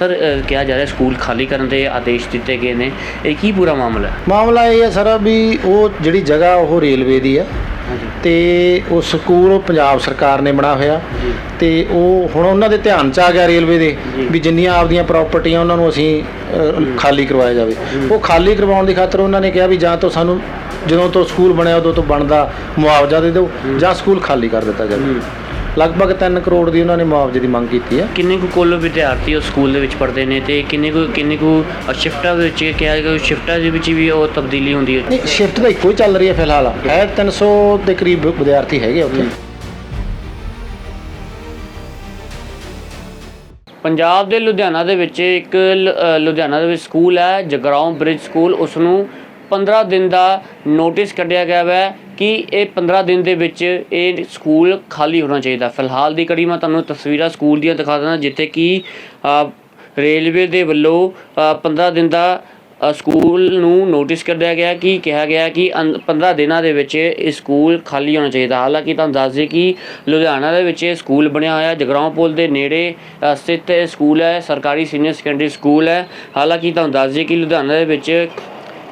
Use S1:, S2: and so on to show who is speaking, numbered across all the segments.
S1: Sir ਕਿਹਾ ਜਾ ਰਿਹਾ ਸਕੂਲ ਖਾਲੀ ਕਰਨ ਦੇ ਆਦੇਸ਼ ਦਿੱਤੇ ਗਏ ਨੇ। ਇਹ ਕੀ ਪੂਰਾ ਮਾਮਲਾ ਹੈ?
S2: ਮਾਮਲਾ ਇਹ ਹੈ ਸਰ ਵੀ ਉਹ ਜਿਹੜੀ ਜਗ੍ਹਾ ਉਹ ਰੇਲਵੇ ਦੀ ਆ
S1: ਹਾਂਜੀ।
S2: ਤੇ ਉਹ ਸਕੂਲ ਪੰਜਾਬ ਸਰਕਾਰ ਨੇ ਬਣਾ ਹੋਇਆ ਤੇ ਉਹ ਹੁਣ ਉਹਨਾਂ ਦੇ ਧਿਆਨ ਚ ਆ ਗਿਆ ਰੇਲਵੇ ਦੇ। ਵੀ ਜਿੰਨੀਆਂ ਆਪਦੀਆਂ ਪ੍ਰਾਪਰਟੀਆਂ ਉਹਨਾਂ ਨੂੰ ਅਸੀਂ ਖਾਲੀ ਕਰਵਾਇਆ ਜਾਵੇ। ਉਹ ਖਾਲੀ ਕਰਵਾਉਣ ਦੀ ਖਾਤਰ ਉਹਨਾਂ ਨੇ ਕਿਹਾ ਵੀ ਜਾਂ ਤਾਂ ਸਾਨੂੰ ਜਦੋਂ ਤੋਂ ਸਕੂਲ ਬਣਿਆ ਉਦੋਂ ਤੋਂ ਬਣਦਾ ਮੁਆਵਜ਼ਾ ਦੇ ਦਿਓ ਜਾਂ। ਸਕੂਲ ਖਾਲੀ ਕਰ ਦਿੱਤਾ ਜਾਵੇ।
S1: ਹੂੰ।
S2: ਲਗਭਗ 3 ਕਰੋੜ ਦੀ ਉਹਨਾਂ ਨੇ ਮੁਆਵਜ਼ੇ ਦੀ ਮੰਗ ਕੀਤੀ ਹੈ।
S1: ਕਿੰਨੇ ਕੁ ਕੁੱਲ ਵਿਦਿਆਰਥੀ ਉਸ ਸਕੂਲ ਦੇ ਵਿੱਚ ਪੜ੍ਹਦੇ ਨੇ ਤੇ ਕਿੰਨੇ ਕੁ ਕਿੰਨੇ ਕੁ ਸ਼ਿਫਟਾਂ ਦੇ ਵਿੱਚ ਕਿਹਾ ਗਿਆ ਸ਼ਿਫਟਾਂ ਦੇ ਵਿੱਚ ਵੀ ਉਹ ਤਬਦੀਲੀ ਹੁੰਦੀ ਹੈ?
S2: ਨਹੀਂ ਸ਼ਿਫਟ ਤਾਂ ਇੱਕੋ ਹੀ ਚੱਲ ਰਹੀ ਹੈ ਫਿਲਹਾਲ। ਹੈ 300 ਦੇ ਕਰੀਬ ਵਿਦਿਆਰਥੀ ਹੈਗੇ ਉੱਥੇ।
S1: ਪੰਜਾਬ ਦੇ ਲੁਧਿਆਣਾ ਦੇ ਵਿੱਚ ਇੱਕ ਲੁਧਿਆਣਾ ਦੇ ਵਿੱਚ ਸਕੂਲ ਹੈ ਜਗਰਾਉਂ ਬ੍ਰਿਜ ਸਕੂਲ। ਉਸ ਨੂੰ 15 ਦਿਨ ਦਾ ਨੋਟਿਸ ਕੱਢਿਆ ਗਿਆ ਹੈ ਕਿ ਇਹ 15 ਦਿਨ ਦੇ ਵਿੱਚ ਇਹ ਸਕੂਲ ਖਾਲੀ ਹੋਣਾ ਚਾਹੀਦਾ। ਫਿਲਹਾਲ ਦੀ ਕੜੀ ਮੈਂ ਤੁਹਾਨੂੰ ਤਸਵੀਰਾਂ ਸਕੂਲ ਦੀਆਂ ਦਿਖਾ ਦਿੰਦਾ ਜਿੱਥੇ ਕਿ ਰੇਲਵੇ ਦੇ ਵੱਲੋਂ ਅ, 15 ਦਿਨ ਦਾ ਸਕੂਲ ਨੂੰ ਨੋਟਿਸ ਕੱਢਿਆ ਗਿਆ ਕਿ ਕਿਹਾ ਗਿਆ ਕਿ ਅੰ- 15 ਦਿਨਾਂ ਦੇ ਵਿੱਚ ਇਹ ਸਕੂਲ ਖਾਲੀ ਹੋਣਾ ਚਾਹੀਦਾ। ਹਾਲਾਂਕਿ ਤੁਹਾਨੂੰ ਦੱਸ ਦਈਏ ਕਿ ਲੁਧਿਆਣਾ ਦੇ ਵਿੱਚ ਇਹ ਸਕੂਲ ਬਣਿਆ ਹੋਇਆ ਜਗਰਾਉਂ ਪੁਲ ਦੇ ਨੇੜੇ ਸਥਿਤ ਇਹ ਸਕੂਲ ਹੈ ਸਰਕਾਰੀ ਸੀਨੀਅਰ ਸੈਕੰਡਰੀ ਸਕੂਲ ਹੈ। ਹਾਲਾਂਕਿ ਤੁਹਾਨੂੰ ਦੱਸ ਦਈਏ ਕਿ ਲੁਧਿਆਣਾ ਦੇ ਵਿੱਚ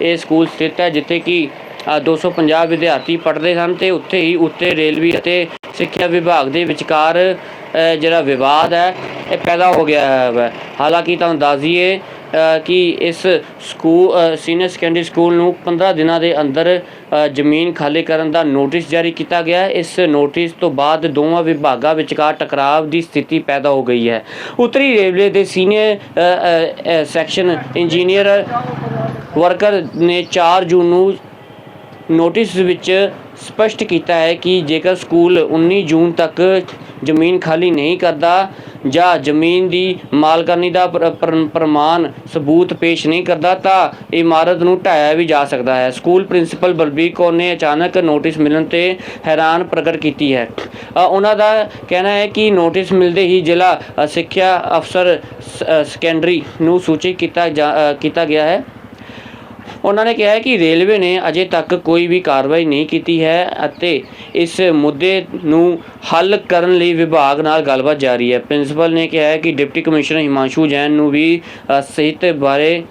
S1: ਇਹ ਸਕੂਲ ਸਥਿਤ ਹੈ ਜਿੱਥੇ ਕਿ ਅ, 250 ਵਿਦਿਆਰਥੀ ਪੜ੍ਹਦੇ ਹਨ ਤੇ ਉੱਥੇ ਹੀ ਉੱਤੇ ਰੇਲਵੇ ਅਤੇ ਸਿੱਖਿਆ ਵਿਭਾਗ ਦੇ ਵਿਚਕਾਰ ਜਿਹੜਾ ਵਿਵਾਦ ਹੈ ਇਹ ਪੈਦਾ ਹੋ ਗਿਆ ਹੈ। ਹਾਲਾਂਕਿ ਤੁਹਾਨੂੰ ਦੱਸ ਦਈਏ ਕਿ ਇਸ ਸਕੂਲ ਸੀਨੀਅਰ ਸੈਕੰਡਰੀ ਸਕੂਲ ਨੂੰ 15 ਦਿਨਾਂ ਦੇ ਅੰਦਰ ਜ਼ਮੀਨ ਖਾਲੀ ਕਰਨ ਦਾ ਨੋਟਿਸ ਜਾਰੀ ਕੀਤਾ ਗਿਆ ਹੈ। ਇਸ ਨੋਟਿਸ ਤੋਂ ਬਾਅਦ ਦੋਵਾਂ ਵਿਭਾਗਾਂ ਵਿਚਕਾਰ ਟਕਰਾਵ ਦੀ ਸਥਿਤੀ ਪੈਦਾ ਹੋ ਗਈ ਹੈ। ਉੱਤਰੀ ਰੇਲਵੇ ਦੇ ਸੀਨੀਅਰ ਸੈਕਸ਼ਨ ਇੰਜੀਨੀਅਰ ਵਰਕਰ ਨੇ 4 ਜੂਨ ਨੂੰ ਨੋਟਿਸ ਵਿੱਚ ਸਪਸ਼ਟ ਕੀਤਾ ਹੈ ਕਿ ਜੇਕਰ ਸਕੂਲ 19 ਜੂਨ ਤੱਕ ਜ਼ਮੀਨ ਖਾਲੀ ਨਹੀਂ ਕਰਦਾ ਜਾਂ ਜ਼ਮੀਨ ਦੀ ਮਾਲਕਾਨੀ ਦਾ ਪ੍ਰ- ਪ੍ਰਮਾਣ ਸਬੂਤ ਪੇਸ਼ ਨਹੀਂ ਕਰਦਾ, ਤਾਂ ਇਮਾਰਤ ਨੂੰ ਢਾਇਆ ਵੀ ਜਾ ਸਕਦਾ ਹੈ। ਸਕੂਲ ਪ੍ਰਿੰਸੀਪਲ ਬਲਬੀਰ ਕੌਰ ਨੇ ਅਚਾਨਕ ਨੋਟਿਸ ਮਿਲਣ ਤੇ ਹੈਰਾਨ ਪ੍ਰਗਟ ਕੀਤੀ ਹੈ। ਉਹਨਾਂ ਦਾ ਕਹਿਣਾ ਹੈ ਕਿ ਨੋਟਿਸ ਮਿਲਦੇ ਹੀ ਜ਼ਿਲ੍ਹਾ ਸਿੱਖਿਆ ਅਫਸਰ ਸ- ਸੈਕੰਡਰੀ ਨੂੰ ਸੂਚਿਤ ਕੀਤਾ ਜਾ- ਕੀਤਾ ਗਿਆ ਹੈ। ਉਹਨਾਂ ਨੇ ਕਿਹਾ ਕਿ ਰੇਲਵੇ ਨੇ ਅਜੇ ਤੱਕ ਕੋਈ ਵੀ ਕਾਰਵਾਈ ਨਹੀਂ ਕੀਤੀ ਹੈ ਅਤੇ ਇਸ ਮੁੱਦੇ ਨੂੰ ਹੱਲ ਕਰਨ ਲਈ ਵਿਭਾਗ ਨਾਲ ਗੱਲਬਾਤ ਜਾਰੀ ਹੈ। ਪ੍ਰਿੰਸੀਪਲ ਨੇ ਕਿਹਾ ਕਿ ਡਿਪਟੀ ਕਮਿਸ਼ਨਰ ਹਿਮਾਂਸ਼ੂ ਜੈਨ ਨੂੰ ਵੀ ਸਿਹਤ ਬਾਰੇ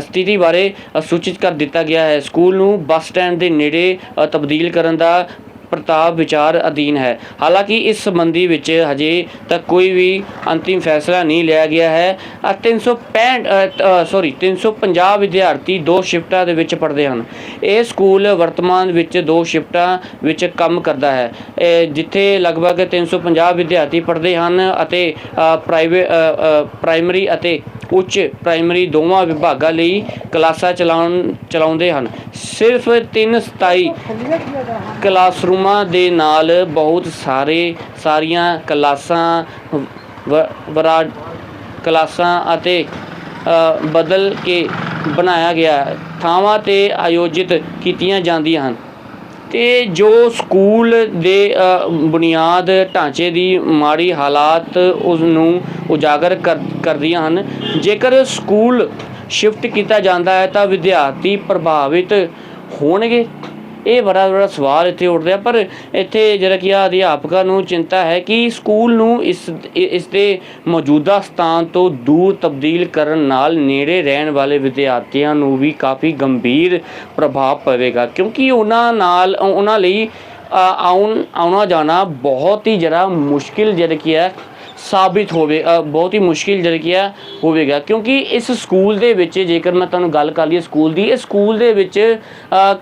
S1: ਸਥਿਤੀ ਬਾਰੇ ਸੂਚਿਤ ਕਰ ਦਿੱਤਾ ਗਿਆ ਹੈ। ਸਕੂਲ ਨੂੰ ਬੱਸ ਸਟੈਂਡ ਦੇ ਨੇੜੇ ਤਬਦੀਲ ਕਰਨ ਦਾ ਪ੍ਰਤਾਪ ਵਿਚਾਰ ਅਧੀਨ ਹੈ। ਹਾਲਾਂਕਿ ਇਸ ਸੰਬੰਧੀ ਵਿੱਚ ਹਜੇ ਤੱਕ ਕੋਈ ਵੀ ਅੰਤਿਮ ਫੈਸਲਾ ਨਹੀਂ ਲਿਆ ਗਿਆ ਹੈ ਅ 365 ਸੌਰੀ 350 ਵਿਦਿਆਰਥੀ ਦੋ ਸ਼ਿਫਟਾਂ ਦੇ ਵਿੱਚ ਪੜ੍ਹਦੇ ਹਨ। ਇਹ ਸਕੂਲ ਵਰਤਮਾਨ ਵਿੱਚ ਦੋ ਸ਼ਿਫਟਾਂ ਵਿੱਚ ਕੰਮ ਕਰਦਾ ਹੈ। ਜਿੱਥੇ ਲਗਭਗ 350 ਵਿਦਿਆਰਥੀ ਪੜ੍ਹਦੇ ਹਨ ਅਤੇ ਪ੍ਰਾਈਵੇਟ ਪ੍ਰਾਇਮਰੀ ਅਤੇ ਉੱਚ ਪ੍ਰਾਇਮਰੀ ਦੋਵਾਂ ਵਿਭਾਗਾਂ ਲਈ ਕਲਾਸਾਂ ਚਲਾਉਣ, ਚਲਾਉਂਦੇ ਹਨ। ਸਿਰਫ 327 ਕਲਾਸਰੂਮਾਂ ਦੇ ਨਾਲ ਬਹੁਤ ਸਾਰੇ, ਸਾਰੀਆਂ ਕਲਾਸਾਂ ਵਰਾ, ਕਲਾਸਾਂ ਅਤੇ ਬਦਲ ਕੇ ਬਣਾਇਆ ਗਿਆ। ਥਾਵਾਂ ਤੇ ਆਯੋਜਿਤ ਕੀਤੀਆਂ ਜਾਂਦੀਆਂ ਹਨ। ਤੇ ਜੋ ਸਕੂਲ ਦੇ ਬੁਨਿਆਦ ਢਾਂਚੇ ਦੀ ਮਾੜੀ ਹਾਲਾਤ ਉਸ ਨੂੰ ਉਜਾਗਰ ਕਰ, ਕਰਦੀਆਂ ਹਨ, ਜੇਕਰ ਸਕੂਲ ਸ਼ਿਫਟ ਕੀਤਾ ਜਾਂਦਾ ਹੈ ਤਾਂ ਵਿਦਿਆਰਥੀ ਪ੍ਰਭਾਵਿਤ ਹੋਣਗੇ। ਇਹ ਬੜਾ ਬੜਾ ਸਵਾਲ ਇੱਥੇ ਉੱਠਦਾ ਹੈ, ਪਰ ਇੱਥੇ ਜਿਹੜਾ ਕਿ ਆ ਅਧਿਆਪਕਾਂ ਨੂੰ ਚਿੰਤਾ ਹੈ ਕਿ ਸਕੂਲ ਨੂੰ ਇਸ ਇਸ ਦੇ ਮੌਜੂਦਾ ਸਥਾਨ ਤੋਂ ਦੂਰ ਤਬਦੀਲ ਕਰਨ ਨਾਲ ਨੇੜੇ ਰਹਿਣ ਵਾਲੇ ਵਿਦਿਆਰਥੀਆਂ ਨੂੰ ਵੀ ਕਾਫੀ ਗੰਭੀਰ ਪ੍ਰਭਾਵ ਪਵੇਗਾ ਕਿਉਂਕਿ ਉਹਨਾਂ ਨਾਲ ਉਹਨਾਂ ਲਈ ਆਉਣ ਆਉਣਾ ਜਾਣਾ ਬਹੁਤ ਹੀ ਜ਼ਰਾ ਮੁਸ਼ਕਿਲ ਜਿਹੜਾ ਕੀ ਹੈ ਸਾਬਿਤ ਹੋਵੇ ਬਹੁਤ ਹੀ ਮੁਸ਼ਕਿਲ ਜਿਹੜਾ ਕੀ ਹੈ ਹੋਵੇਗਾ ਕਿਉਂਕਿ ਇਸ ਸਕੂਲ ਦੇ ਵਿੱਚ ਜੇਕਰ ਮੈਂ ਤੁਹਾਨੂੰ ਗੱਲ ਕਰ ਲਈਏ ਸਕੂਲ ਦੀ ਇਸ ਸਕੂਲ ਦੇ ਵਿੱਚ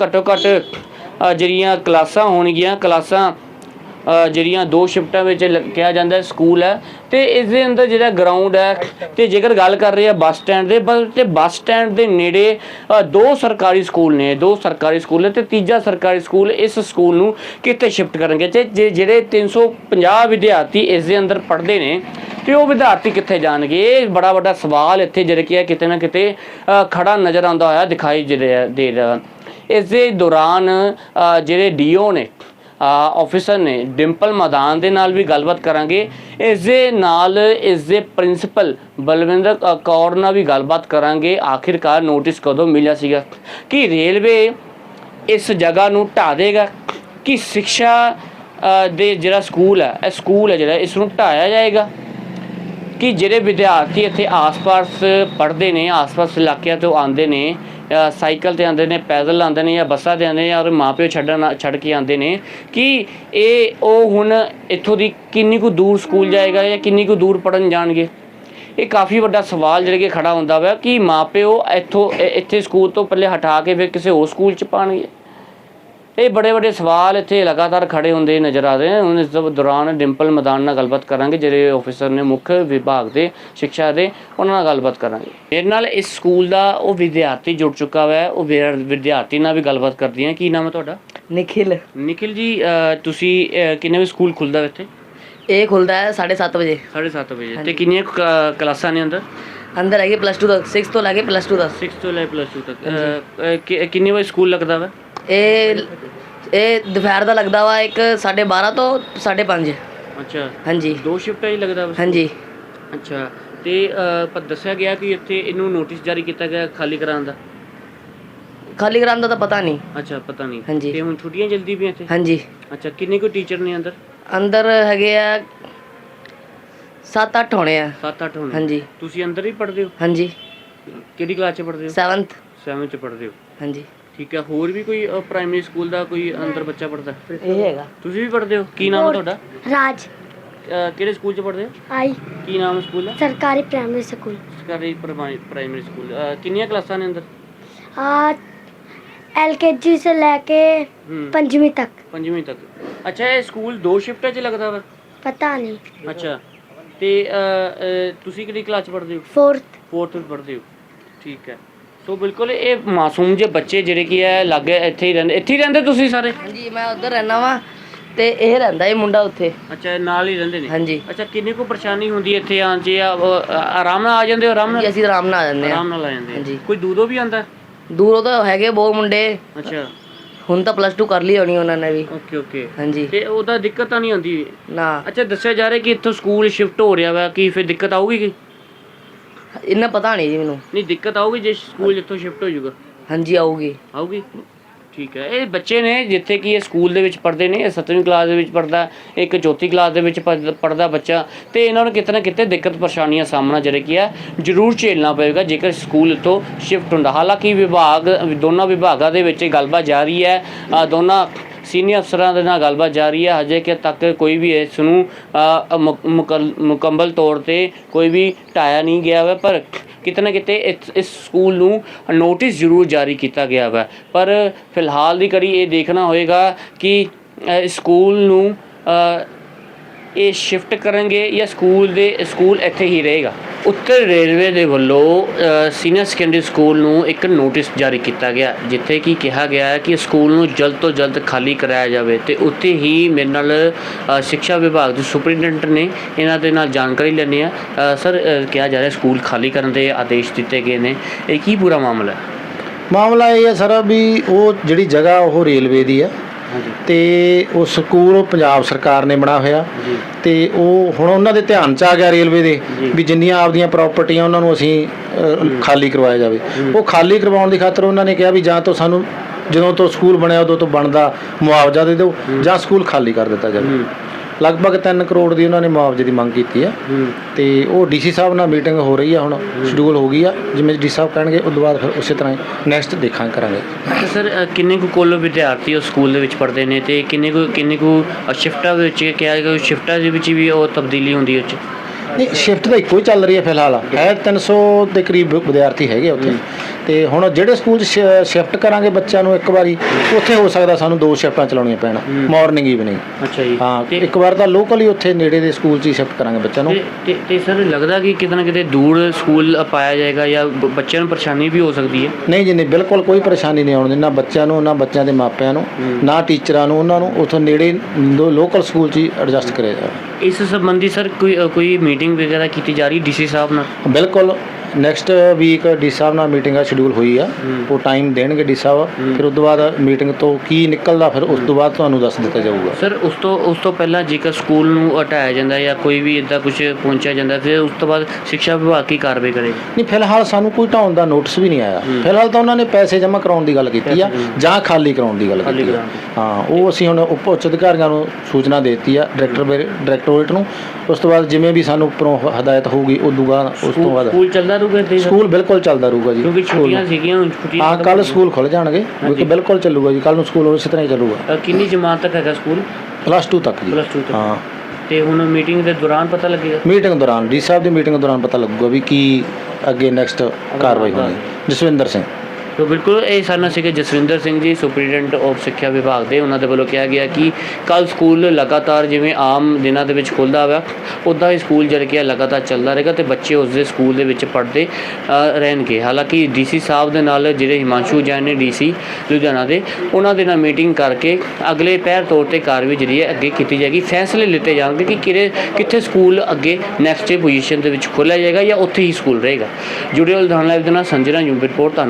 S1: ਘੱਟੋ ਘੱਟ ਜਿਹੜੀਆਂ ਕਲਾਸਾਂ ਹੋਣਗੀਆਂ, ਕਲਾਸਾਂ ਜਿਹੜੀਆਂ ਦੋ ਸ਼ਿਫਟਾਂ ਵਿੱਚ ਲ- ਕਿਹਾ ਜਾਂਦਾ ਹੈ, ਸਕੂਲ ਹੈ, ਤੇ ਇਸ ਦੇ ਅੰਦਰ ਜਿਹੜਾ ਗਰਾਊਂਡ ਹੈ, ਤੇ ਜੇਕਰ ਗੱਲ ਕਰ ਰਹੇ ਆ ਬੱਸ ਸਟੈਂਡ ਦੇ, ਬਸ, ਤੇ ਬੱਸ ਸਟੈਂਡ ਦੇ ਨੇੜੇ ਦੋ ਸਰਕਾਰੀ ਸਕੂਲ ਨੇ, ਦੋ ਸਰਕਾਰੀ ਸਕੂਲ ਨੇ ਤੇ ਤੀਜਾ ਸਰਕਾਰੀ ਸਕੂਲ ਇਸ ਸਕੂਲ ਨੂੰ ਕਿੱਥੇ ਸ਼ਿਫਟ ਕਰਨਗੇ? ਤੇ ਜੇ- ਜਿਹੜੇ 350 ਵਿਦਿਆਰਥੀ ਇਸ ਦੇ ਅੰਦਰ ਪੜ੍ਹਦੇ ਨੇ, ਤੇ ਉਹ ਵਿਦਿਆਰਥੀ ਕਿੱਥੇ ਜਾਣਗੇ? ਇਹ ਬੜਾ ਵੱਡਾ ਸਵਾਲ ਇੱਥੇ ਜਿਹੜਾ ਕੀ ਕਿਤੇ ਨਾ ਕਿਤੇ ਖੜਾ ਨਜ਼ਰ ਆਉਂਦਾ ਹੋਇਆ ਦਿਖਾਈ ਦੇ ਰਿਹਾ ਦੇ ਰਿਹਾ। ਇਸ ਦੇ ਦੌਰਾਨ ਅ, ਜਿਹੜੇ ਡੀਓ ਨੇ ਆਫੀਸਰ ਨੇ ਡਿੰਪਲ ਮੈਦਾਨ ਦੇ ਨਾਲ ਵੀ ਗੱਲਬਾਤ ਕਰਾਂਗੇ। ਇਸ ਦੇ ਨਾਲ ਇਸ ਦੇ ਪ੍ਰਿੰਸੀਪਲ ਬਲਵਿੰਦਰ ਕੌਰ ਨਾਲ ਵੀ ਗੱਲਬਾਤ ਕਰਾਂਗੇ। ਆਖਿਰਕਾਰ ਨੋਟਿਸ ਕਦੋਂ ਮਿਲਿਆ ਸੀਗਾ? ਕਿ ਰੇਲਵੇ ਇਸ ਜਗ੍ਹਾ ਨੂੰ ਢਾ ਦੇਗਾ? ਕਿ ਸਿੱਖਿਆ ਦੇ ਜਿਹੜਾ ਸਕੂਲ ਹੈ ਇਹ ਸਕੂਲ ਹੈ ਜਿਹੜਾ ਇਸ ਨੂੰ ਢਾਇਆ ਜਾਏਗਾ? ਕਿ ਜਿਹੜੇ ਵਿਦਿਆਰਥੀ ਇੱਥੇ ਆਸ-ਪਾਸ ਪੜ੍ਹਦੇ ਨੇ ਆਸ-ਪਾਸ ਇਲਾਕਿਆਂ ਤੋਂ ਆਉਂਦੇ ਨੇ ਸਾਈਕਲ ਤੇ ਆਉਂਦੇ ਨੇ, ਪੈਦਲ ਆਉਂਦੇ ਨੇ ਜਾਂ ਬੱਸਾਂ ਤੇ ਆਉਂਦੇ ਨੇ ਔਰ ਮਾਪਿਓ ਛੱਡਣ ਛੱਡ ਕੇ ਆਉਂਦੇ ਨੇ, ਕਿ ਇਹ ਉਹ ਹੁਣ ਇੱਥੋਂ ਦੀ ਕਿੰਨੀ ਕੁ ਦੂਰ ਸਕੂਲ ਜਾਏਗਾ ਜਾਂ ਕਿੰਨੀ ਕੁ ਦੂਰ ਪੜਨ ਜਾਣਗੇ? ਇਹ ਕਾਫੀ ਵੱਡਾ ਸਵਾਲ ਜਿਹੜਾ ਕਿ ਖੜਾ ਹੁੰਦਾ ਵਾ ਕਿ ਮਾਪਿਓ ਇੱਥੋਂ ਇੱਥੇ ਸਕੂਲ ਤੋਂ ਪਹਿਲੇ ਹਟਾ ਕੇ ਫਿਰ ਕਿਸੇ ਹੋਰ ਸਕੂਲ ਚ ਪਾਣਗੇ? ਇਹ ਬੜੇ ਵੱਡੇ ਸਵਾਲ ਇੱਥੇ ਲਗਾਤਾਰ ਖੜੇ ਹੁੰਦੇ ਨਜ਼ਰ ਆ ਰਹੇ ਹਨ। ਹੁਣ ਇਸ ਦੌਰਾਨ ਡਿੰਪਲ ਮੈਦਾਨ ਨਾਲ ਗੱਲਬਾਤ ਕਰਾਂਗੇ ਜਿਹੜੇ ਆਫੀਸਰ ਨੇ ਮੁੱਖ ਵਿਭਾਗ ਦੇ ਸਿੱਖਿਆ ਦੇ ਉਹਨਾਂ ਨਾਲ ਗੱਲਬਾਤ ਕਰਾਂਗੇ। ਮੇਰੇ ਨਾਲ ਇਸ ਸਕੂਲ ਦਾ ਉਹ ਵਿਦਿਆਰਥੀ ਜੁੜ ਚੁੱਕਾ ਵਾ ਉਹ ਵਿਦਿਆ- ਵਿਦਿਆਰਥੀ ਨਾਲ ਵੀ ਗੱਲਬਾਤ ਕਰਦੀ ਹਾਂ। ਕੀ ਨਾਮ ਹੈ ਤੁਹਾਡਾ?
S3: ਨਿਖਿਲ
S1: ਨਿਖਿਲ ਜੀ ਤੁਸੀਂ ਕਿੰਨੇ ਵਜੇ ਸਕੂਲ ਖੁੱਲਦਾ ਇੱਥੇ?
S3: ਇਹ ਖੁੱਲਦਾ ਹੈ 7:30 ਵਜੇ।
S1: 7:30 ਵਜੇ। ਤੇ ਕਿੰਨੀਆਂ ਕਲਾਸਾਂ ਨੇ ਅੰਦਰ?
S3: ਅੰਦਰ ਹੈਗੀ ਪਲੱਸ 2 ਤੱਕ 6 ਤੋਂ ਲੈ ਕੇ ਪਲੱਸ 2 ਤੱਕ
S1: 6 ਤੋਂ ਲੈ ਪਲੱਸ 2 ਤੱਕ ਅਹ, ਅਹ, ਕਿ- ਕਿੰਨੇ ਵਜੇ ਸਕੂਲ ਲੱਗਦਾ ਵਾ
S3: ਇਹ ਇਹ ਦੁਪਹਿਰ ਦਾ ਲੱਗਦਾ ਵਾ ਇੱਕ 12:30 ਤੋਂ 5:30
S1: ਅੱਛਾ
S3: ਹਾਂਜੀ
S1: ਦੋ ਸ਼ਿਫਟਾਂ ਹੀ ਲੱਗਦਾ ਵਾ
S3: ਹਾਂਜੀ
S1: ਅੱਛਾ ਤੇ ਅਹ, ਪਰ ਦੱਸਿਆ ਗਿਆ ਕਿ ਇੱਥੇ ਇਹਨੂੰ ਨੋਟਿਸ ਜਾਰੀ ਕੀਤਾ ਗਿਆ ਖਾਲੀ ਕਰਾਉਣ ਦਾ
S3: ਖਾਲੀ ਕਰਾਉਣ ਦਾ ਤਾਂ ਪਤਾ ਨਹੀਂ
S1: ਅੱਛਾ ਪਤਾ ਨਹੀਂ
S3: ਹਾਂਜੀ।
S1: ਤੇ ਹੁਣ ਛੁੱਟੀਆਂ ਜਲਦੀ ਵੀ ਇੱਥੇ
S3: ਹਾਂਜੀ
S1: ਅੱਛਾ ਕਿੰਨੇ ਕੋ ਟੀਚਰ ਨੇ ਅੰਦਰ
S3: ਅੰਦਰ ਹੈਗੇ ਆ 7-8 ਹੋਣੇ ਆ।
S1: 7-8 ਹੋਣੇ
S3: ਹਾਂਜੀ।
S1: ਤੁਸੀਂ ਅੰਦਰ ਹੀ ਪੜਦੇ ਹੋ?
S3: ਹਾਂਜੀ।
S1: ਕਿਹੜੀ ਕਲਾਸ ਚ ਪੜਦੇ ਹੋ?
S3: 7th
S1: 7th ਚ ਪੜਦੇ ਹੋ।
S3: ਹਾਂਜੀ।
S1: ਠੀਕ ਹੈ ਹੋਰ ਵੀ ਕੋਈ ਪ੍ਰਾਇਮਰੀ ਸਕੂਲ ਦਾ ਕੋਈ ਅੰਦਰ ਬੱਚਾ ਪੜਦਾ
S3: ਇਹ ਹੈਗਾ।
S1: ਤੁਸੀਂ ਵੀ ਪੜਦੇ ਹੋ? ਕੀ ਨਾਮ ਹੈ ਤੁਹਾਡਾ?
S4: ਰਾਜ।
S1: ਕਿਹੜੇ ਸਕੂਲ ਚ ਪੜਦੇ ਹੋ?
S4: ਆਈ।
S1: ਕੀ ਨਾਮ ਹੈ ਸਕੂਲ ਦਾ?
S4: ਸਰਕਾਰੀ ਪ੍ਰਾਇਮਰੀ ਸਕੂਲ
S1: ਸਰਕਾਰੀ ਪ੍ਰਾਇਮਰੀ ਸਕੂਲ ਕਿੰਨੀਆਂ ਕਲਾਸਾਂ ਨੇ ਅੰਦਰ?
S4: ਆ ਐਲਕੇਜੀ ਸੇ ਲੈ
S1: ਕੇ
S4: 5ਵੀਂ ਤੱਕ।
S1: 5ਵੀਂ ਤੱਕ। ਅੱਛਾ ਇਹ ਸਕੂਲ ਦੋ ਸ਼ਿਫਟਾਂ 'ਚ ਲੱਗਦਾ ਵਾ?
S4: ਪਤਾ ਨਹੀਂ।
S1: ਅੱਛਾ। ਤੇ ਅਹ, ਅਹ, ਤੁਸੀਂ ਕਿਹੜੀ ਕਲਾਸ 'ਚ ਪੜ੍ਹਦੇ ਹੋ
S4: फोर्थ
S1: ਫੋਰਥ ਵਿੱਚ ਪੜ੍ਹਦੇ ਹੋ ਠੀਕ ਹੈ ਸੋ ਬਿਲਕੁਲ ਇਹ ਮਾਸੂਮ ਜਿਹੇ ਬੱਚੇ ਜਿਹੜੇ ਕੀ ਹੈ ਲੱਗੇ ਇੱਥੇ ਹੀ ਰਹਿੰਦੇ ਇੱਥੇ ਹੀ ਰਹਿੰਦੇ ਤੁਸੀਂ ਸਾਰੇ
S3: ਹਾਂਜੀ ਮੈਂ ਉੱਧਰ ਰਹਿਣਾ ਵਾਂ ਤੇ ਇਹ ਰਹਿੰਦਾ ਇਹ ਮੁੰਡਾ ਉੱਥੇ
S1: ਅੱਛਾ ਇਹ ਨਾਲ ਹੀ ਰਹਿੰਦੇ ਨੇ
S3: ਹਾਂਜੀ
S1: ਅੱਛਾ ਕਿੰਨੀ ਕੁ ਪਰੇਸ਼ਾਨੀ ਹੁੰਦੀ ਹੈ ਇੱਥੇ ਆਉਣ 'ਚ ਜਾਂ ਉਹ, ਅ, ਆਰਾਮ ਨਾਲ ਆ ਜਾਂਦੇ ਹੋ ਆਰਾਮ ਨਾਲ
S3: ਜੀ, ਅਸੀਂ ਆਰਾਮ ਨਾਲ ਆ ਜਾਂਦੇ ਆ
S1: ਆਰਾਮ ਨਾਲ ਆ ਜਾਂਦੇ
S3: ਹਾਂਜੀ।
S1: ਆ ਕੋਈ ਦੂਰੋਂ ਵੀ ਆਂਦਾ
S3: ਦੂਰੋਂ ਤਾਂ ਹੈਗੇ ਬਹੁਤ ਮੁੰਡੇ
S1: ਅੱਛਾ
S3: ਹੁਣ ਤਾਂ ਪਲੱਸ 2 ਕਰ ਲਈ ਹੋਣੀ ਉਹਨਾਂ ਨੇ ਵੀ।
S1: ਓਕੇ ਓਕੇ
S3: ਹਾਂਜੀ।
S1: ਤੇ ਉਹਦਾ ਦਿੱਕਤ ਤਾਂ ਨਹੀਂ ਆਉਂਦੀ?
S3: ਨਾ।
S1: ਅੱਛਾ ਦੱਸਿਆ ਜਾ ਰਿਹਾ ਕਿ ਇੱਥੋਂ ਸਕੂਲ ਸ਼ਿਫਟ ਹੋ ਰਿਹਾ ਵਾ ਕੀ ਫਿਰ ਦਿੱਕਤ ਆਊਗੀ ਕਿ?
S3: ਇਹਨਾਂ ਪਤਾ ਨਹੀਂ ਜੀ ਮੈਨੂੰ।
S1: ਨਹੀਂ ਦਿੱਕਤ ਆਊਗੀ ਜੇ ਸਕੂਲ ਜਿੱਥੋਂ ਸ਼ਿਫਟ ਹੋ ਜਾਊਗਾ।
S3: ਹਾਂਜੀ ਆਊਗੀ।
S1: ਆਊਗੀ? ਠੀਕ ਹੈ। ਇਹ ਬੱਚੇ ਨੇ ਜਿੱਥੇ ਕਿ ਇਹ ਸਕੂਲ ਦੇ ਵਿੱਚ ਪੜ੍ਹਦੇ ਨੇ ਇਹ 7ਵੀਂ ਕਲਾਸ ਦੇ ਵਿੱਚ ਪੜ੍ਹਦਾ ਇੱਕ ਚੌਥੀ ਕਲਾਸ ਦੇ ਵਿੱਚ ਪੜ੍ਹ- ਪੜ੍ਹਦਾ ਬੱਚਾ ਤੇ ਇਹਨਾਂ ਨੂੰ ਕਿਤੇ ਨਾ ਕਿਤੇ ਦਿੱਕਤ ਪਰੇਸ਼ਾਨੀਆਂ ਸਾਹਮਣਾ ਜਿਹੜੇ ਕੀ ਹੈ ਜ਼ਰੂਰ ਝੇਲਣਾ ਪਵੇਗਾ ਜੇਕਰ ਸਕੂਲ ਤੋਂ ਸ਼ਿਫਟ ਹੁੰਦਾ। ਹਾਲਾਂਕਿ ਵਿਭਾਗ ਦੋਨਾਂ ਵਿਭਾਗਾਂ ਦੇ ਵਿੱਚ ਇਹ ਗੱਲਬਾਤ ਜਾਰੀ ਹੈ। ਅ, ਦੋਨਾਂ ਸੀਨੀਅਰ ਅਫਸਰਾਂ ਦੇ ਨਾਲ ਗੱਲਬਾਤ ਜਾਰੀ ਹੈ ਹਜੇ ਕਿ ਤੱਕ ਕੋਈ ਵੀ ਇਸ ਨੂੰ ਅ, ਮੁਕ- ਮੁਕੰਮਲ ਤੌਰ ਤੇ ਕੋਈ ਵੀ ਢਾਇਆ ਨਹੀਂ ਗਿਆ ਹੈ ਪਰ ਕਿਤੇ ਨਾ ਕਿਤੇ ਇਸ ਇਸ ਸਕੂਲ ਨੂੰ ਨੋਟਿਸ ਜ਼ਰੂਰ ਜਾਰੀ ਕੀਤਾ ਗਿਆ ਵਾ। ਪਰ ਫਿਲਹਾਲ ਦੀ ਕੜੀ ਇਹ ਦੇਖਣਾ ਹੋਏਗਾ ਕਿ ਸਕੂਲ ਨੂੰ ਇਹ ਸ਼ਿਫਟ ਕਰਨਗੇ ਜਾਂ ਸਕੂਲ ਦੇ ਸਕੂਲ ਇੱਥੇ ਹੀ ਰਹੇਗਾ। ਉੱਤਰ ਰੇਲਵੇ ਦੇ ਵੱਲੋਂ ਸੀਨੀਅਰ ਸੈਕੰਡਰੀ ਸਕੂਲ ਨੂੰ ਇੱਕ ਨੋਟਿਸ ਜਾਰੀ ਕੀਤਾ ਗਿਆ ਜਿੱਥੇ ਕਿ ਕਿਹਾ ਗਿਆ ਹੈ ਕਿ ਸਕੂਲ ਨੂੰ ਜਲਦ ਤੋਂ ਜਲਦ ਖਾਲੀ ਕਰਾਇਆ ਜਾਵੇ ਤੇ ਉੱਥੇ ਹੀ ਮੇਰੇ ਨਾਲ ਅ, ਸਿੱਖਿਆ ਵਿਭਾਗ ਦੇ ਸੁਪਰਡੈਂਟ ਨੇ ਇਹਨਾਂ ਦੇ ਨਾਲ ਜਾਣਕਾਰੀ ਲੈਣੀ ਆ। ਸਰ ਅ, ਕਿਹਾ ਜਾ ਰਿਹਾ ਸਕੂਲ ਖਾਲੀ ਕਰਨ ਦੇ ਆਦੇਸ਼ ਦਿੱਤੇ ਗਏ ਨੇ। ਇਹ ਕੀ ਪੂਰਾ ਮਾਮਲਾ ਹੈ?
S2: ਮਾਮਲਾ ਇਹ ਹੈ ਸਰ ਵੀ ਉਹ ਜਿਹੜੀ ਜਗ੍ਹਾ ਉਹ ਰੇਲਵੇ ਦੀ
S1: ਹੈ।
S2: ਤੇ ਉਹ ਸਕੂਲ ਪੰਜਾਬ ਸਰਕਾਰ ਨੇ ਬਣਾ ਹੋਇਆ। ਤੇ ਉਹ ਹੁਣ ਉਹਨਾਂ ਦੇ ਧਿਆਨ ਚ ਆ ਗਿਆ ਰੇਲਵੇ ਦੇ ਵੀ ਜਿੰਨੀਆਂ ਆਪਦੀਆਂ ਪ੍ਰਾਪਰਟੀਆਂ ਉਹਨਾਂ ਨੂੰ ਅਸੀਂ ਖਾਲੀ ਕਰਵਾਇਆ ਜਾਵੇ। ਉਹ ਖਾਲੀ ਕਰਵਾਉਣ ਦੀ ਖਾਤਰ ਉਹਨਾਂ ਨੇ ਕਿਹਾ ਵੀ ਜਾਂ ਤਾਂ ਸਾਨੂੰ ਜਦੋਂ ਤੋਂ ਸਕੂਲ ਬਣਿਆ ਉਦੋਂ ਤੋਂ ਬਣਦਾ ਮੁਆਵਜ਼ਾ ਦੇ ਦਿਓ ਜਾਂ। ਸਕੂਲ ਖਾਲੀ ਕਰ ਦਿੱਤਾ ਜਾਵੇ। ਲਗਭਗ 3 ਕਰੋੜ ਦੀ ਉਹਨਾਂ ਨੇ ਮੁਆਵਜ਼ੇ ਦੀ ਮੰਗ ਕੀਤੀ ਹੈ
S1: ਹੂੰ।
S2: ਤੇ ਉਹ ਡੀਸੀ ਸਾਹਿਬ ਨਾਲ ਮੀਟਿੰਗ ਹੋ ਰਹੀ ਆ ਹੁਣ ਸ਼ਡਿਊਲ ਹੋ ਗਈ ਆ ਜਿਵੇਂ ਡੀਸੀ ਸਾਹਿਬ ਕਹਿਣਗੇ ਉਸ ਤੋਂ ਬਾਅਦ ਫਿਰ ਉਸੇ ਤਰ੍ਹਾਂ ਨੈਕਸਟ ਦੇਖਾਂ ਕਰਾਂਗੇ।
S1: ਅੱਛਾ ਸਰ ਅ, ਕਿੰਨੇ ਕੁ ਕੋਲ ਵਿਦਿਆਰਥੀ ਉਸ ਸਕੂਲ ਦੇ ਵਿੱਚ ਪੜ੍ਹਦੇ ਨੇ ਤੇ ਕਿੰਨੇ ਕੁ ਕਿੰਨੇ ਕੁ ਅ, ਸ਼ਿਫਟਾਂ ਵਿੱਚ ਕਿਹਾ ਗਿਆ ਸ਼ਿਫਟਾਂ ਦੇ ਵਿੱਚ ਵੀ ਉਹ ਤਬਦੀਲੀ ਹੁੰਦੀ ਹੈ ਉਹ 'ਚ?
S2: ਨਹੀਂ ਸ਼ਿਫਟ ਤਾਂ ਇੱਕੋ ਹੀ ਚੱਲ ਰਹੀ ਹੈ ਫਿਲਹਾਲ। ਹੈ 300 ਦੇ ਕਰੀਬ ਵਿਦਿਆਰਥੀ ਹੈਗੇ ਆ ਉੱਥੇ। ਤੇ ਹੁਣ ਜਿਹੜੇ ਸਕੂਲ 'ਚ ਸ਼ਿਫਟ ਕਰਾਂਗੇ ਬੱਚਿਆਂ ਨੂੰ ਇੱਕ ਵਾਰੀ ਉੱਥੇ ਹੋ ਸਕਦਾ ਸਾਨੂੰ ਦੋ ਸ਼ਿਫਟਾਂ ਚਲਾਉਣੀਆਂ ਪੈਣ। ਮਾਰਨਿੰਗ ਈਵਨਿੰਗ
S1: ਅੱਛਾ ਜੀ।
S2: ਹਾਂ
S1: ਤੇ
S2: ਇੱਕ ਵਾਰ ਤਾਂ ਲੋਕਲ ਹੀ ਉੱਥੇ ਨੇੜੇ ਦੇ ਸਕੂਲ 'ਚ ਹੀ ਸ਼ਿਫਟ ਕਰਾਂਗੇ ਬੱਚਿਆਂ ਨੂੰ।
S1: ਤੇ- ਤੇ ਤੇ ਸਰ ਲੱਗਦਾ ਕਿ ਕਿਤੇ ਨਾ ਕਿਤੇ ਦੂਰ ਸਕੂਲ ਪਾਇਆ ਜਾਏਗਾ ਜਾਂ ਬ- ਬੱਚਿਆਂ ਨੂੰ ਪਰੇਸ਼ਾਨੀ ਵੀ ਹੋ ਸਕਦੀ ਹੈ?
S2: ਨਹੀਂ ਜੀ ਨਹੀਂ ਬਿਲਕੁਲ ਕੋਈ ਪਰੇਸ਼ਾਨੀ ਨਹੀਂ ਆਉਣ ਦੀ ਨਾ ਬੱਚਿਆਂ ਨੂੰ ਨਾ ਬੱਚਿਆਂ ਦੇ ਮਾਪਿਆਂ ਨੂੰ ਨਾ ਟੀਚਰਾਂ ਨੂੰ ਉਹਨਾਂ ਨੂੰ ਉੱਥੋਂ ਨੇੜੇ ਲੋਕਲ ਸਕੂਲ 'ਚ ਹੀ ਐਡਜਸਟ ਕਰਿਆ ਜਾਵੇ।
S1: ਇਸ ਸੰਬੰਧੀ ਸਰ ਕੋਈ ਕੋਈ ਮੀਟਿੰਗ ਵਗੈਰਾ ਕੀਤੀ ਜਾ ਰਹੀ ਡੀਸੀ ਸਾਹਿਬ ਨਾਲ?
S2: ਬਿਲਕੁਲ। ਨੈਕਸਟ ਵੀਕ ਡੀ ਸਾਹਿਬ ਨਾਲ ਮੀਟਿੰਗ ਆ ਸ਼ਡਿਊਲ ਹੋਈ ਆ। ਉਹ ਟਾਈਮ ਦੇਣਗੇ ਡੀ ਸਾਹਿਬ। ਫਿਰ ਉਸ ਤੋਂ ਬਾਅਦ ਮੀਟਿੰਗ ਤੋਂ ਕੀ ਨਿਕਲਦਾ ਫਿਰ ਉਸ ਤੋਂ ਬਾਅਦ ਤੁਹਾਨੂੰ ਦੱਸ ਦਿੱਤਾ ਜਾਊਗਾ।
S1: ਸਰ ਉਸ ਤੋਂ ਉਸ ਤੋਂ ਪਹਿਲਾਂ ਜੇਕਰ ਸਕੂਲ ਨੂੰ ਹਟਾਇਆ ਜਾਂਦਾ ਜਾਂ ਕੋਈ ਵੀ ਇਦਾਂ ਕੁਝ ਪਹੁੰਚਿਆ ਜਾਂਦਾ ਫਿਰ ਉਸ ਤੋਂ ਬਾਅਦ ਸਿੱਖਿਆ ਵਿਭਾਗ ਕੀ ਕਾਰਵਾਈ ਕਰੇਗਾ
S2: ਨਹੀਂ ਫਿਲਹਾਲ ਸਾਨੂੰ ਕੋਈ ਢਾਉਣ ਦਾ ਨੋਟਿਸ ਵੀ ਨਹੀਂ ਆਇਆ। ਫਿਲਹਾਲ ਤਾਂ ਉਹਨਾਂ ਨੇ ਪੈਸੇ ਜਮ੍ਹਾਂ ਕਰਾਉਣ ਦੀ ਗੱਲ ਕੀਤੀ ਆ ਜਾਂ ਖਾਲੀ ਕਰਾਉਣ ਦੀ ਗੱਲ ਕੀਤੀ ਆ। ਹਾਂ ਉਹ ਅਸੀਂ ਹੁਣ ਉੱਪ ਉੱਚ ਅਧਿਕਾਰੀਆਂ ਨੂੰ ਸੂਚਨਾ ਦਿੱਤੀ ਆ ਡਾਇਰੈਕਟਰ ਡਾਇਰੈਕਟੋਰੇਟ ਨੂੰ। ਉਸ ਤੋਂ ਬਾਅਦ ਜਿਵੇਂ ਵੀ ਸਾਨੂੰ ਉੱਪਰੋਂ ਹਦਾਇਤ ਹੋਊਗੀ ਉਦੋਂ ਬਾਅਦ ਉਸ ਤੋਂ ਬਾਅਦ
S1: ਸਕੂਲ ਚੱਲਦਾ ਰਹੂਗਾ ਸਰ?
S2: ਸਕੂਲ ਬਿਲਕੁਲ ਚੱਲਦਾ ਰਹੂਗਾ ਜੀ
S1: ਕਿਉਂਕਿ
S2: ਸਕੂਲ।
S1: ਛੁੱਟੀਆਂ ਸੀਗੀਆਂ ਹੁਣ ਛੁੱਟੀਆਂ
S2: ਹਾਂ ਕੱਲ
S1: ਹੋ
S2: ਸਕੂਲ ਖੁੱਲ ਜਾਣਗੇ ਕਿਉਂਕਿ ਬਿਲਕੁਲ ਚੱਲੂਗਾ ਜੀ ਕੱਲ ਨੂੰ ਸਕੂਲ ਉਸੇ ਤਰ੍ਹਾਂ ਹੀ ਚੱਲੂਗਾ।
S1: ਅ, ਕਿੰਨੀ ਜਮਾਤ ਤੱਕ ਹੈਗਾ ਸਕੂਲ?
S2: ਪਲੱਸ 2 ਤੱਕ ਜੀ।
S1: ਪਲੱਸ 2 ਤੱਕ।
S2: ਹਾਂ।
S1: ਤੇ ਹੁਣ ਮੀਟਿੰਗ ਦੇ ਦੌਰਾਨ ਪਤਾ ਲੱਗੇਗਾ?
S2: ਮੀਟਿੰਗ ਦੌਰਾਨ ਡੀ ਸਾਹਿਬ ਦੀ ਮੀਟਿੰਗ ਦੌਰਾਨ ਪਤਾ ਲੱਗੂਗਾ ਵੀ ਕੀ ਅੱਗੇ ਨੈਕਸਟ ਕਾਰਵਾਈ ਹੋਣੀ ਜਸਵਿੰਦਰ ਸਿੰਘ।
S1: ਤੋ ਬਿਲਕੁਲ ਇਹ ਸਾਨਾ ਸੀਗੇ ਜਸਵਿੰਦਰ ਸਿੰਘ ਜੀ, ਸੁਪਰੀਡੈਂਟ ਆਫ ਸਿੱਖਿਆ ਵਿਭਾਗ ਦੇ, ਉਹਨਾਂ ਦੇ ਵੱਲੋਂ ਕਿਹਾ ਗਿਆ ਕਿ ਕੱਲ ਸਕੂਲ ਲਗਾਤਾਰ ਜਿਵੇਂ ਆਮ ਦਿਨਾਂ ਦੇ ਵਿੱਚ ਖੁੱਲਦਾ ਵਾ ਉਦਾਂ ਹੀ ਸਕੂਲ ਜਿਹੜਾ ਕਿ ਲਗਾਤਾਰ ਚੱਲਦਾ ਰਹੇਗਾ ਤੇ ਬੱਚੇ ਉਸ ਦੇ ਸਕੂਲ ਦੇ ਵਿੱਚ ਪੜ੍ਹਦੇ ਰਹਿਣਗੇ। ਹਾਲਾਂਕਿ ਡੀਸੀ ਸਾਹਿਬ ਦੇ ਨਾਲ ਜਿਹੜੇ ਹਿਮਾਂਸ਼ੂ ਜੈਨ ਨੇ ਡੀਸੀ ਲੁਧਿਆਣਾ ਦੇ, ਉਹਨਾਂ ਦੇ ਨਾਲ ਮੀਟਿੰਗ ਕਰਕੇ ਅਗਲੇ ਪਹਿਰ ਤੌਰ ਤੇ ਕਾਰਵਾਈ ਜਿਹੜੀ ਹੈ ਅੱਗੇ ਕੀਤੀ ਜਾਏਗੀ। ਫੈਸਲੇ ਲਿੱਤੇ ਜਾਣਗੇ ਕਿ ਕਿਹੜੇ, ਕਿੱਥੇ ਸਕੂਲ ਅੱਗੇ ਨੈਕਸਟ ਪੋਜੀਸ਼ਨ ਦੇ ਵਿੱਚ ਖੋਲ੍ਹਿਆ ਜਾਏਗਾ ਜਾਂ ਉੱਥੇ ਹੀ ਸਕੂਲ ਰਹੇਗਾ। ਜੁੜੇ ਹੋਏ ਲੁਧਿਆਣਾ ਲਾਈਵ ਦੇ ਨਾਲ, ਸੰਜਨਾ ਯੂਮ ਰਿਪੋਰਟ ਤੁਹਾਨੂੰ